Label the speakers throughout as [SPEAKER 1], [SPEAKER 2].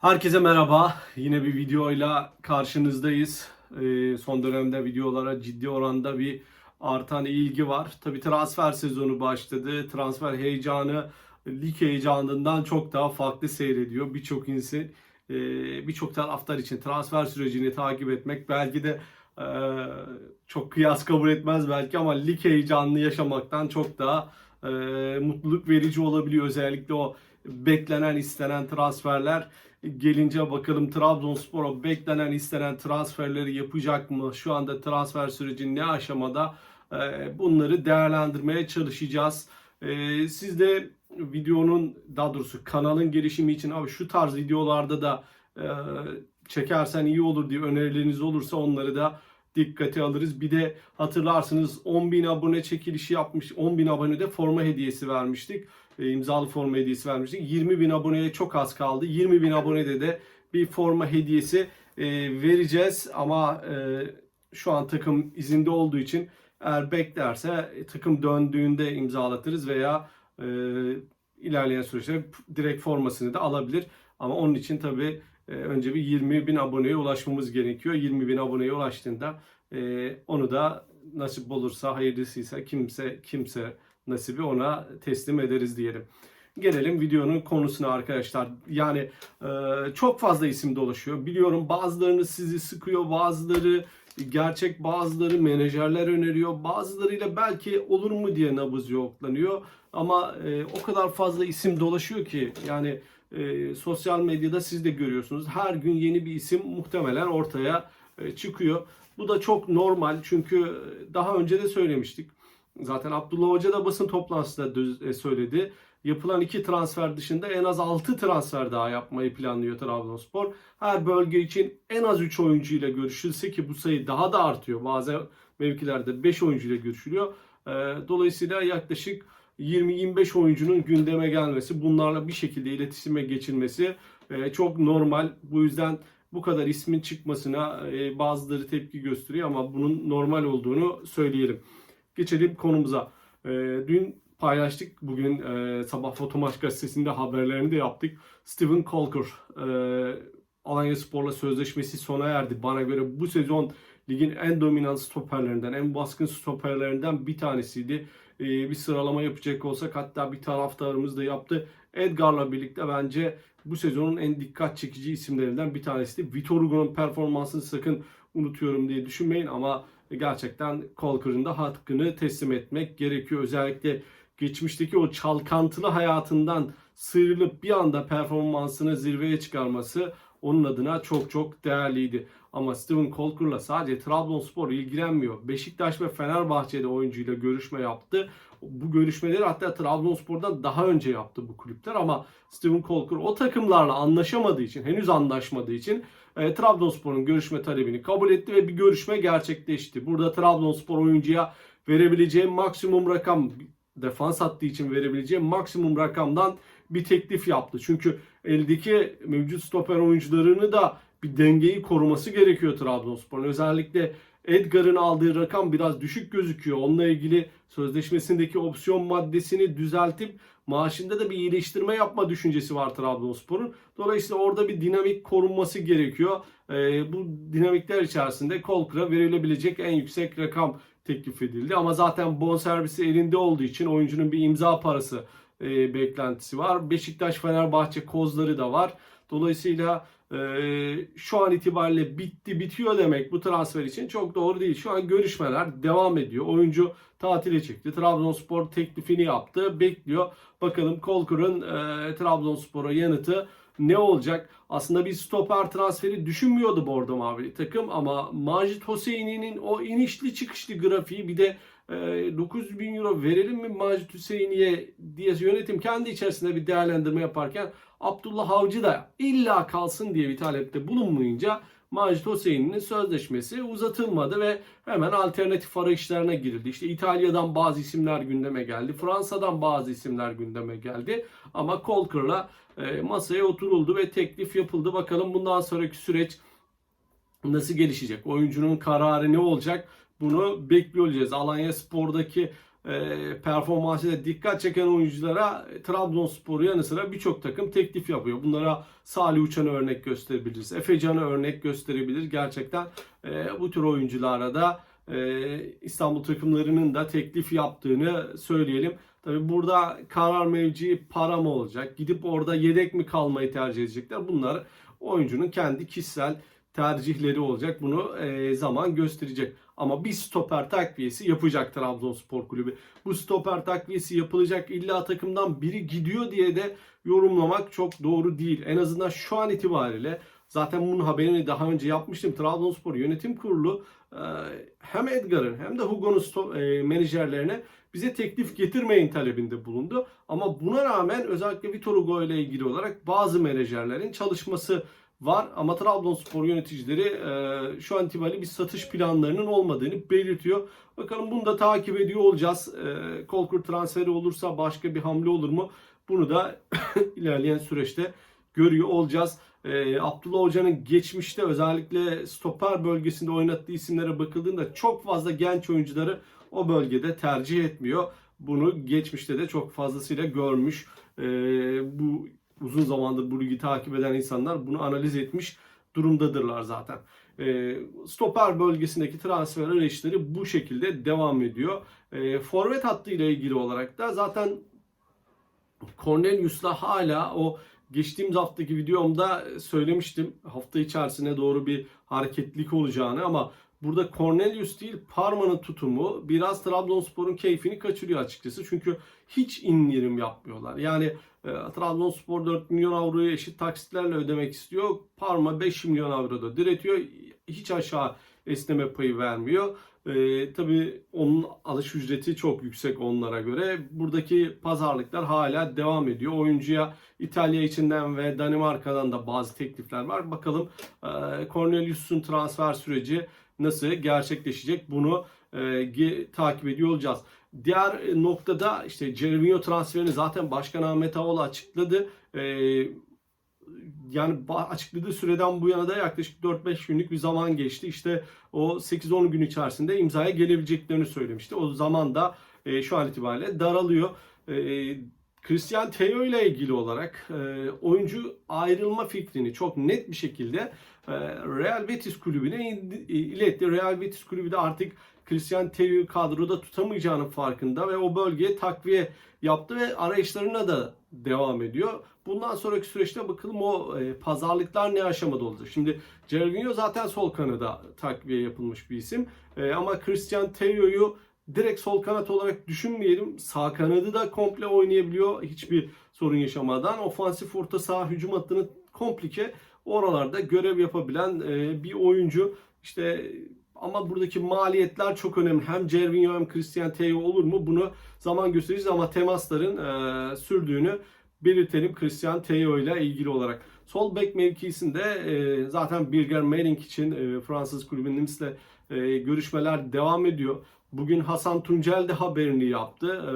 [SPEAKER 1] Herkese merhaba. Yine bir videoyla karşınızdayız. Ee, son dönemde videolara ciddi oranda bir artan ilgi var. Tabii transfer sezonu başladı. Transfer heyecanı lig heyecanından çok daha farklı seyrediyor. Birçok insan, e, birçok taraftar için transfer sürecini takip etmek belki de e, çok kıyas kabul etmez belki ama lig heyecanını yaşamaktan çok daha e, mutluluk verici olabiliyor. Özellikle o beklenen istenen transferler gelince bakalım Trabzonspor o beklenen istenen transferleri yapacak mı? Şu anda transfer süreci ne aşamada? Ee, Bunları değerlendirmeye çalışacağız. Ee, Siz de videonun daha doğrusu kanalın gelişimi için abi şu tarz videolarda da e, çekersen iyi olur diye önerileriniz olursa onları da dikkate alırız. Bir de hatırlarsınız 10.000 abone çekilişi yapmış. 10.000 abonede forma hediyesi vermiştik. E, imzalı forma hediyesi vermiştik. 20.000 aboneye çok az kaldı. 20.000 abonede de bir forma hediyesi e, vereceğiz. Ama e, şu an takım izinde olduğu için eğer beklerse takım döndüğünde imzalatırız veya e, ilerleyen süreçte direkt formasını da alabilir. Ama onun için tabii e, önce bir 20 bin aboneye ulaşmamız gerekiyor. 20 bin aboneye ulaştığında e, onu da nasip olursa hayırlısıysa kimse kimse nasibi ona teslim ederiz diyelim. Gelelim videonun konusuna arkadaşlar. Yani e, çok fazla isim dolaşıyor. Biliyorum bazılarını sizi sıkıyor, bazıları gerçek, bazıları menajerler öneriyor, bazılarıyla belki olur mu diye nabız yoklanıyor. Ama e, o kadar fazla isim dolaşıyor ki yani e, sosyal medyada siz de görüyorsunuz. Her gün yeni bir isim muhtemelen ortaya e, çıkıyor. Bu da çok normal çünkü daha önce de söylemiştik. Zaten Abdullah Hoca da basın toplantısında e, söyledi. Yapılan iki transfer dışında en az 6 transfer daha yapmayı planlıyor Trabzonspor. Her bölge için en az 3 oyuncuyla görüşülse ki bu sayı daha da artıyor. Bazı mevkilerde 5 oyuncuyla görüşülüyor. E, Dolayısıyla yaklaşık 20-25 oyuncunun gündeme gelmesi, bunlarla bir şekilde iletişime geçilmesi e, çok normal. Bu yüzden bu kadar ismin çıkmasına bazıları tepki gösteriyor ama bunun normal olduğunu söyleyelim. Geçelim konumuza. E, dün paylaştık. Bugün e, sabah Fotomaç gazetesinde haberlerini de yaptık. Steven Colker e, Alanya Spor'la sözleşmesi sona erdi. Bana göre bu sezon ligin en dominant stoperlerinden, en baskın stoperlerinden bir tanesiydi. E, bir sıralama yapacak olsak hatta bir taraftarımız da yaptı. Edgar'la birlikte bence bu sezonun en dikkat çekici isimlerinden bir tanesiydi. Vitor Hugo'nun performansını sakın unutuyorum diye düşünmeyin ama gerçekten Colker'ın da hakkını teslim etmek gerekiyor. Özellikle geçmişteki o çalkantılı hayatından sıyrılıp bir anda performansını zirveye çıkarması onun adına çok çok değerliydi. Ama Steven Colker'la sadece Trabzonspor ilgilenmiyor. Beşiktaş ve Fenerbahçe'de oyuncuyla görüşme yaptı. Bu görüşmeleri hatta Trabzonspor'dan daha önce yaptı bu kulüpler ama Steven Colker o takımlarla anlaşamadığı için, henüz anlaşmadığı için e, Trabzonspor'un görüşme talebini kabul etti ve bir görüşme gerçekleşti. Burada Trabzonspor oyuncuya verebileceği maksimum rakam defans attığı için verebileceği maksimum rakamdan bir teklif yaptı. Çünkü eldeki mevcut stoper oyuncularını da bir dengeyi koruması gerekiyor Trabzonspor'un. Özellikle Edgar'ın aldığı rakam biraz düşük gözüküyor. Onunla ilgili sözleşmesindeki opsiyon maddesini düzeltip maaşında da bir iyileştirme yapma düşüncesi var Trabzonspor'un. Dolayısıyla orada bir dinamik korunması gerekiyor. Ee, bu dinamikler içerisinde Kolkır'a verilebilecek en yüksek rakam teklif edildi. Ama zaten bonservisi elinde olduğu için oyuncunun bir imza parası e, beklentisi var. Beşiktaş, Fenerbahçe kozları da var. Dolayısıyla e, şu an itibariyle bitti bitiyor demek bu transfer için çok doğru değil. Şu an görüşmeler devam ediyor. Oyuncu tatile çıktı. Trabzonspor teklifini yaptı. Bekliyor. Bakalım Kolkur'un e, Trabzonspor'a yanıtı ne olacak? Aslında bir stoper transferi düşünmüyordu Bordo Mavi takım ama Macit Hüseyin'in o inişli çıkışlı grafiği bir de e, 900 bin euro verelim mi Macit Hüseyin'e diye yönetim kendi içerisinde bir değerlendirme yaparken Abdullah Avcı da illa kalsın diye bir talepte bulunmayınca Macit Hüseyin'in sözleşmesi uzatılmadı ve hemen alternatif arayışlarına girildi. İşte İtalya'dan bazı isimler gündeme geldi. Fransa'dan bazı isimler gündeme geldi. Ama Colker'la e, masaya oturuldu ve teklif yapıldı. Bakalım bundan sonraki süreç nasıl gelişecek? Oyuncunun kararı ne olacak? Bunu bekliyor olacağız. Alanya Spor'daki performansıyla dikkat çeken oyunculara e, Trabzonspor'u yanı sıra birçok takım teklif yapıyor. Bunlara Salih Uçan'ı örnek gösterebiliriz. Efe Can'ı örnek gösterebilir. Gerçekten e, bu tür oyunculara da e, İstanbul takımlarının da teklif yaptığını söyleyelim. Tabi burada karar mevci para mı olacak? Gidip orada yedek mi kalmayı tercih edecekler? Bunlar oyuncunun kendi kişisel tercihleri olacak. Bunu zaman gösterecek. Ama bir stoper takviyesi yapacak Trabzonspor Kulübü. Bu stoper takviyesi yapılacak illa takımdan biri gidiyor diye de yorumlamak çok doğru değil. En azından şu an itibariyle zaten bunun haberini daha önce yapmıştım. Trabzonspor Yönetim Kurulu e, hem Edgar'ın hem de Hugo'nun e, menajerlerine bize teklif getirmeyin talebinde bulundu. Ama buna rağmen özellikle Vitor Hugo ile ilgili olarak bazı menajerlerin çalışması var ama Trabzonspor yöneticileri e, şu an itibariyle bir satış planlarının olmadığını belirtiyor. Bakalım bunu da takip ediyor olacağız. E, Kolkur transferi olursa başka bir hamle olur mu? Bunu da ilerleyen süreçte görüyor olacağız. E, Abdullah Hoca'nın geçmişte özellikle stoper bölgesinde oynattığı isimlere bakıldığında çok fazla genç oyuncuları o bölgede tercih etmiyor. Bunu geçmişte de çok fazlasıyla görmüş. E, bu uzun zamandır bu ligi takip eden insanlar bunu analiz etmiş durumdadırlar zaten. E, stoper bölgesindeki transfer arayışları bu şekilde devam ediyor. E, forvet hattı ile ilgili olarak da zaten Cornelius'la hala o geçtiğimiz haftaki videomda söylemiştim. Hafta içerisine doğru bir hareketlilik olacağını ama burada Cornelius değil Parma'nın tutumu biraz Trabzonspor'un keyfini kaçırıyor açıkçası. Çünkü hiç indirim yapmıyorlar. Yani e, Trabzonspor 4 milyon avroyu eşit taksitlerle ödemek istiyor. Parma 5 milyon avroda diretiyor. Hiç aşağı esneme payı vermiyor. E, tabii onun alış ücreti çok yüksek onlara göre. Buradaki pazarlıklar hala devam ediyor. Oyuncuya İtalya içinden ve Danimarka'dan da bazı teklifler var. Bakalım e, Cornelius'un transfer süreci nasıl gerçekleşecek bunu e, takip ediyor olacağız. Diğer noktada işte Cervinho transferini zaten Başkan Ahmet Ağol açıkladı. E, yani açıkladığı süreden bu yana da yaklaşık 4-5 günlük bir zaman geçti. İşte o 8-10 gün içerisinde imzaya gelebileceklerini söylemişti. O zaman da e, şu an itibariyle daralıyor. E, Christian Theo ile ilgili olarak e, oyuncu ayrılma fikrini çok net bir şekilde e, Real Betis kulübüne indi- iletti. Real Betis kulübü de artık Christian Theo'yu kadroda tutamayacağının farkında ve o bölgeye takviye yaptı ve arayışlarına da devam ediyor. Bundan sonraki süreçte bakalım o e, pazarlıklar ne aşamada olacak. Şimdi Gervinho zaten sol kanada takviye yapılmış bir isim. E, ama Christian Theo'yu direkt sol kanat olarak düşünmeyelim. Sağ kanadı da komple oynayabiliyor hiçbir sorun yaşamadan. Ofansif orta saha hücum hattını komplike oralarda görev yapabilen e, bir oyuncu. İşte ama buradaki maliyetler çok önemli. Hem Cervinho hem Christian Theo olur mu bunu zaman göstereceğiz ama temasların e, sürdüğünü belirtelim Christian Theo ile ilgili olarak. Sol bek mevkisinde e, zaten Birger Mering için e, Fransız kulübü Nims'le görüşmeler devam ediyor. Bugün Hasan Tuncel de haberini yaptı. E,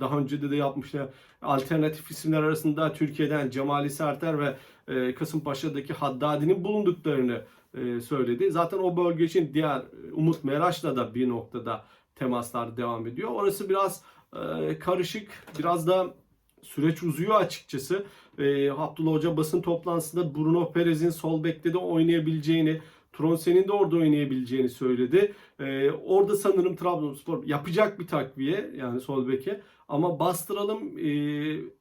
[SPEAKER 1] daha önce de de yapmıştı. Alternatif isimler arasında Türkiye'den Cemali Serter ve e, Kasımpaşa'daki Haddadi'nin bulunduklarını e, söyledi. Zaten o bölge için diğer Umut Meraş'la da bir noktada temaslar devam ediyor. Orası biraz e, karışık, biraz da süreç uzuyor açıkçası. E, Abdullah Hoca basın toplantısında Bruno Perez'in sol bekte de oynayabileceğini, Tronsen'in de orada oynayabileceğini söyledi. E, orada sanırım Trabzonspor yapacak bir takviye yani sol beke. Ama bastıralım, e,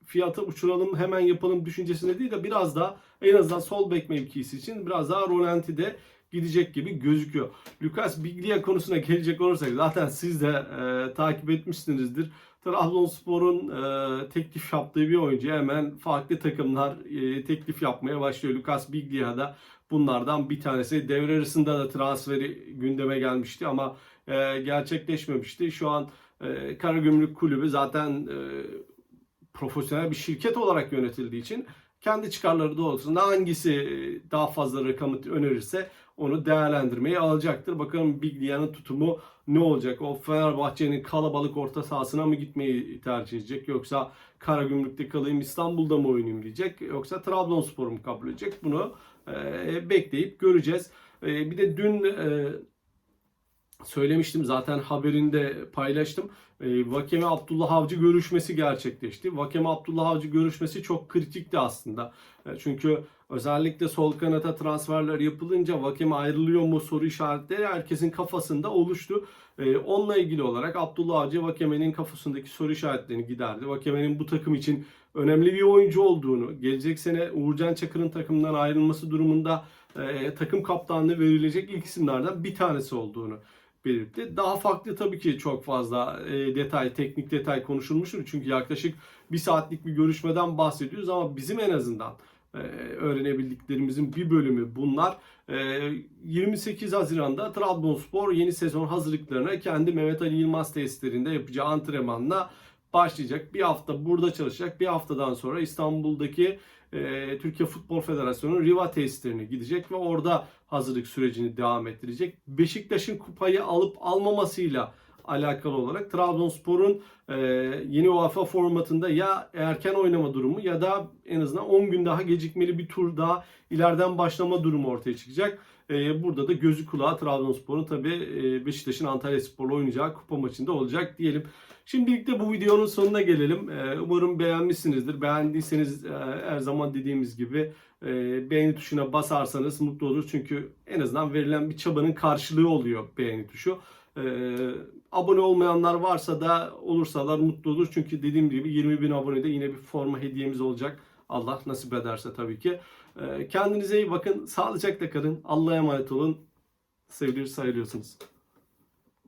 [SPEAKER 1] fiyatı uçuralım, hemen yapalım düşüncesine değil de biraz daha en azından sol bek mevkisi için biraz daha rolantide gidecek gibi gözüküyor. Lucas Biglia konusuna gelecek olursak zaten siz de e, takip etmişsinizdir. Trabzonspor'un e, teklif yaptığı bir oyuncu hemen farklı takımlar e, teklif yapmaya başlıyor. Lucas Biglia da bunlardan bir tanesi. Devre arasında da transferi gündeme gelmişti ama e, gerçekleşmemişti. Şu an e, Karagümrük Kulübü zaten e, profesyonel bir şirket olarak yönetildiği için kendi çıkarları doğrultusunda hangisi daha fazla rakamı önerirse onu değerlendirmeyi alacaktır. Bakalım Biglia'nın tutumu ne olacak? O Fenerbahçe'nin kalabalık orta sahasına mı gitmeyi tercih edecek? Yoksa Karagümrük'te kalayım İstanbul'da mı oynayayım diyecek? Yoksa Trabzonspor'u mu kabul edecek? Bunu e, bekleyip göreceğiz. E, bir de dün e, söylemiştim zaten haberinde paylaştım. E, Vakeme Abdullah Avcı görüşmesi gerçekleşti. Vakeme Abdullah Avcı görüşmesi çok kritikti aslında. E, çünkü özellikle sol kanata transferler yapılınca Vakeme ayrılıyor mu soru işaretleri herkesin kafasında oluştu. E, onunla ilgili olarak Abdullah Avcı Vakeme'nin kafasındaki soru işaretlerini giderdi. Vakeme'nin bu takım için önemli bir oyuncu olduğunu, gelecek sene Uğurcan Çakır'ın takımdan ayrılması durumunda e, takım kaptanlığı verilecek ilk isimlerden bir tanesi olduğunu belirtti. Daha farklı tabii ki çok fazla e, detay, teknik detay konuşulmuştur. Çünkü yaklaşık bir saatlik bir görüşmeden bahsediyoruz ama bizim en azından e, öğrenebildiklerimizin bir bölümü bunlar. E, 28 Haziran'da Trabzonspor yeni sezon hazırlıklarına kendi Mehmet Ali Yılmaz tesislerinde yapacağı antrenmanla başlayacak. Bir hafta burada çalışacak. Bir haftadan sonra İstanbul'daki e, Türkiye Futbol Federasyonu Riva tesislerine gidecek ve orada hazırlık sürecini devam ettirecek. Beşiktaş'ın kupayı alıp almamasıyla alakalı olarak Trabzonspor'un e, yeni UEFA formatında ya erken oynama durumu ya da en azından 10 gün daha gecikmeli bir tur daha ileriden başlama durumu ortaya çıkacak. E, burada da gözü kulağı Trabzonspor'un tabi e, Beşiktaş'ın Antalya Spor'la oynayacağı kupa maçında olacak diyelim. Şimdilik de bu videonun sonuna gelelim. E, umarım beğenmişsinizdir. Beğendiyseniz her zaman dediğimiz gibi beğeni tuşuna basarsanız mutlu oluruz. Çünkü en azından verilen bir çabanın karşılığı oluyor beğeni tuşu. Abone olmayanlar varsa da olursalar mutlu olur. Çünkü dediğim gibi 20 bin abonede yine bir forma hediyemiz olacak. Allah nasip ederse tabii ki. E, kendinize iyi bakın. Sağlıcakla kalın. Allah'a emanet olun. Sevilir sayılıyorsunuz.